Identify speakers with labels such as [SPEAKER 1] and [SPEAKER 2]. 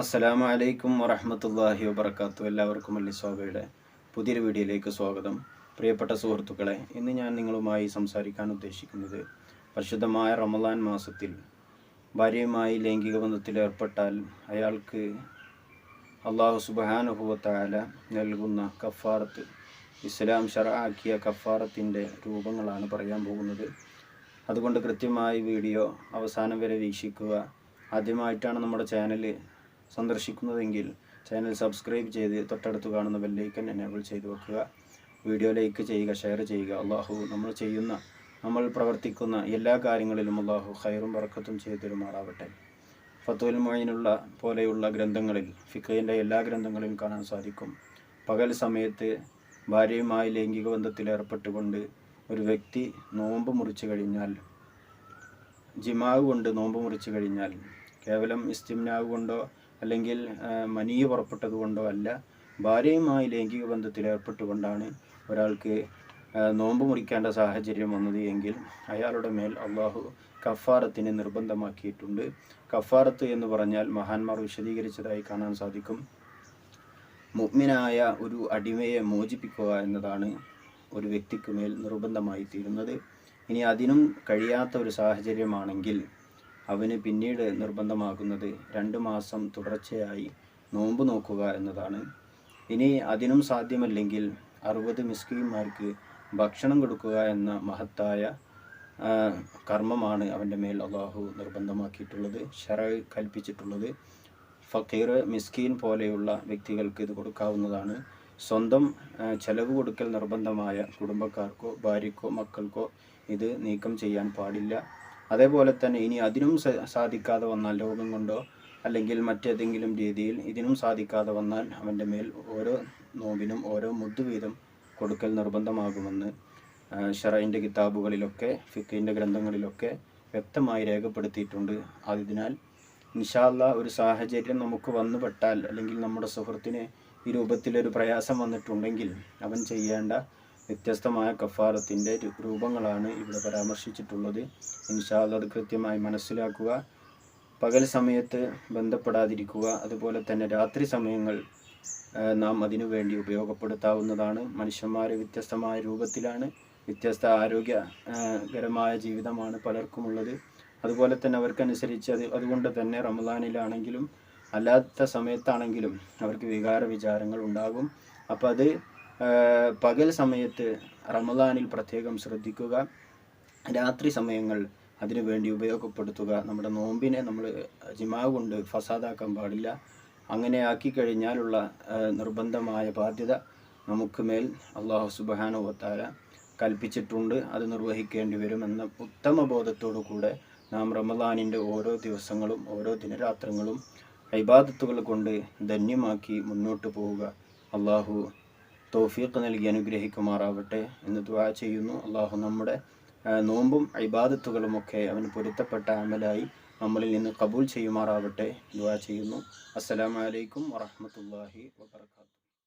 [SPEAKER 1] അസ്സലാമു അലൈക്കും വറഹമത്തല്ലാഹി വബർക്കാത്തു എല്ലാവർക്കും അല്ലി സ്വാബയുടെ പുതിയൊരു വീഡിയോയിലേക്ക് സ്വാഗതം. പ്രിയപ്പെട്ട സുഹൃത്തുക്കളെ ഇന്ന് ഞാൻ നിങ്ങളുമായി സംസാരിക്കാൻ ഉദ്ദേശിക്കുന്നത് പരിശുദ്ധമായ റമദാൻ മാസത്തിൽ ഭാര്യയുമായി ലൈംഗിക ബന്ധത്തിൽ ഏർപ്പെട്ടാൽ അയാൾക്ക് അള്ളാഹു സുബാനുഭവത്തായ നൽകുന്ന കഫാറത്ത് ഇസ്ലാം ഷറാക്കിയ കഫാറത്തിന്റെ രൂപങ്ങളാണ് പറയാൻ പോകുന്നത്. അതുകൊണ്ട് കൃത്യമായി വീഡിയോ അവസാനം വരെ വീക്ഷിക്കുക. ആദ്യമായിട്ടാണ് നമ്മുടെ ചാനൽ സന്ദർശിക്കുന്നതെങ്കിൽ ചാനൽ സബ്സ്ക്രൈബ് ചെയ്ത് തൊട്ടടുത്ത് കാണുന്ന ബെല്ലൈക്കൻ എനേബിൾ ചെയ്ത് വെക്കുക. വീഡിയോ ലൈക്ക് ചെയ്യുക ഷെയർ ചെയ്യുക. അള്ളാഹു നമ്മൾ ചെയ്യുന്ന നമ്മൾ പ്രവർത്തിക്കുന്ന എല്ലാ കാര്യങ്ങളിലും അള്ളാഹു ഹൈറും വറക്കത്തും ചെയ്തു തരുമാറാവട്ടെ. ഫത്തുൽ മൊയിനുള്ള പോലെയുള്ള ഗ്രന്ഥങ്ങളിൽ ഫിഖയിന്റെ എല്ലാ ഗ്രന്ഥങ്ങളിലും കാണാൻ സാധിക്കും. പകൽ സമയത്ത് ഭാര്യയുമായി ലൈംഗിക ബന്ധത്തിൽ ഏർപ്പെട്ടുകൊണ്ട് ഒരു വ്യക്തി നോമ്പ് മുറിച്ചു കഴിഞ്ഞാൽ ജിമാവ് കൊണ്ട് നോമ്പ് മുറിച്ചു കഴിഞ്ഞാൽ കേവലം ഇസ്തിംനാവ് കൊണ്ടോ അല്ലെങ്കിൽ മനീയ പുറപ്പെട്ടത് കൊണ്ടോ അല്ല ഭാര്യയുമായി ലൈംഗിക ബന്ധത്തിൽ ഏർപ്പെട്ടുകൊണ്ടാണ് ഒരാൾക്ക് നോമ്പ് മുറിക്കേണ്ട സാഹചര്യം വന്നത് എങ്കിൽ അയാളുടെ മേൽ അള്ളാഹു കഫാറത്തിന് നിർബന്ധമാക്കിയിട്ടുണ്ട്. കഫാറത്ത് എന്ന് പറഞ്ഞാൽ മഹാന്മാർ വിശദീകരിച്ചതായി കാണാൻ സാധിക്കും. മുഗ്മിനായ ഒരു അടിമയെ മോചിപ്പിക്കുക എന്നതാണ് ഒരു വ്യക്തിക്ക് മേൽ നിർബന്ധമായി തീരുന്നത് ഇനി അതിനും കഴിയാത്ത ഒരു സാഹചര്യമാണെങ്കിൽ അവന് പിന്നീട് നിർബന്ധമാകുന്നത് രണ്ട് മാസം തുടർച്ചയായി നോമ്പ് നോക്കുക എന്നതാണ്. ഇനി അതിനും സാധ്യമല്ലെങ്കിൽ അറുപത് മിസ്കിന്മാർക്ക് ഭക്ഷണം കൊടുക്കുക എന്ന മഹത്തായ കർമ്മമാണ് അവന്റെ മേൽ അള്ളാഹു നിർബന്ധമാക്കിയിട്ടുള്ളത് ഷറ കൽപ്പിച്ചിട്ടുള്ളത്. ഫക്കീർ മിസ്കീൻ പോലെയുള്ള വ്യക്തികൾക്ക് ഇത് കൊടുക്കാവുന്നതാണ്. സ്വന്തം ചെലവ് കൊടുക്കൽ നിർബന്ധമായ കുടുംബക്കാർക്കോ ഭാര്യക്കോ മക്കൾക്കോ ഇത് നീക്കം ചെയ്യാൻ പാടില്ല. അതേപോലെ തന്നെ ഇനി അതിനും സാധിക്കാതെ വന്നാൽ രോഗം കൊണ്ടോ അല്ലെങ്കിൽ മറ്റേതെങ്കിലും രീതിയിൽ ഇതിനും സാധിക്കാതെ വന്നാൽ അവന്റെ മേൽ ഓരോ നോമ്പിനും ഓരോ മുദ്ദ് വീതം കൊടുക്കൽ നിർബന്ധമാകുമെന്ന് ഷറൈന്റെ കിതാബുകളിലൊക്കെ ഫിക്കിന്റെ ഗ്രന്ഥങ്ങളിലൊക്കെ വ്യക്തമായി രേഖപ്പെടുത്തിയിട്ടുണ്ട്. അതിനാൽ ഇൻഷാല്ല ഒരു സാഹചര്യം നമുക്ക് വന്നുപെട്ടാൽ അല്ലെങ്കിൽ നമ്മുടെ സുഹൃത്തിന് ഈ രൂപത്തിലൊരു പ്രയാസം വന്നിട്ടുണ്ടെങ്കിൽ അവൻ ചെയ്യേണ്ട വ്യത്യസ്തമായ കഫാറത്തിന്റെ രൂപങ്ങളാണ് ഇവിടെ പരാമർശിച്ചിട്ടുള്ളത്. ഇൻഷാല്ല അത് കൃത്യമായി മനസ്സിലാക്കുക. പകൽ സമയത്ത് ബന്ധപ്പെടാതിരിക്കുക. അതുപോലെ തന്നെ രാത്രി സമയങ്ങൾ നാം അതിനു വേണ്ടി ഉപയോഗപ്പെടുത്താവുന്നതാണ്. മനുഷ്യന്മാരെ വ്യത്യസ്തമായ രൂപത്തിലാണ് വ്യത്യസ്ത ആരോഗ്യകരമായ ജീവിതമാണ് പലർക്കുമുള്ളത്. അതുപോലെ തന്നെ അവർക്കനുസരിച്ച് അത് അതുകൊണ്ട് തന്നെ റമദാനിലാണെങ്കിലും അല്ലാത്ത സമയത്താണെങ്കിലും അവർക്ക് വികാര വിചാരങ്ങൾ ഉണ്ടാകും. അപ്പോൾ അത് പകൽ സമയത്ത് റമദാനിൽ പ്രത്യേകം ശ്രദ്ധിക്കുക. രാത്രി സമയങ്ങൾ അതിനുവേണ്ടി ഉപയോഗപ്പെടുത്തുക. നമ്മുടെ നോമ്പിനെ നമ്മൾ ജിമാ കൊണ്ട് ഫസാദാക്കാൻ പാടില്ല. അങ്ങനെ ആക്കി കഴിഞ്ഞാലുള്ള നിർബന്ധമായ ബാധ്യത നമുക്ക് മേൽ അള്ളാഹു സുബാനുവത്താല കൽപ്പിച്ചിട്ടുണ്ട്. അത് നിർവഹിക്കേണ്ടി വരുമെന്ന ഉത്തമ ബോധത്തോടു കൂടെ നാം റമദാനിന്റെ ഓരോ ദിവസങ്ങളും ഓരോ ദിനരാത്രങ്ങളും ഐബാദത്തുകൾ കൊണ്ട് ധന്യമാക്കി മുന്നോട്ട് പോവുക. അള്ളാഹു തൗഫീഖ് നൽകി അനുഗ്രഹിക്കുമാറാവട്ടെ എന്ന് ദുആ ചെയ്യുന്നു. അള്ളാഹു നമ്മുടെ നോമ്പും ഇബാദത്തുകളുമൊക്കെ അവന് പൊരുത്തപ്പെട്ട അമലായി നമ്മളിൽ നിന്ന് കബൂൽ ചെയ്യുമാറാവട്ടെ ദുആ ചെയ്യുന്നു. അസ്സലാമു അലൈക്കും വറഹ്മത്തുള്ളാഹി വബർക്കാത്തു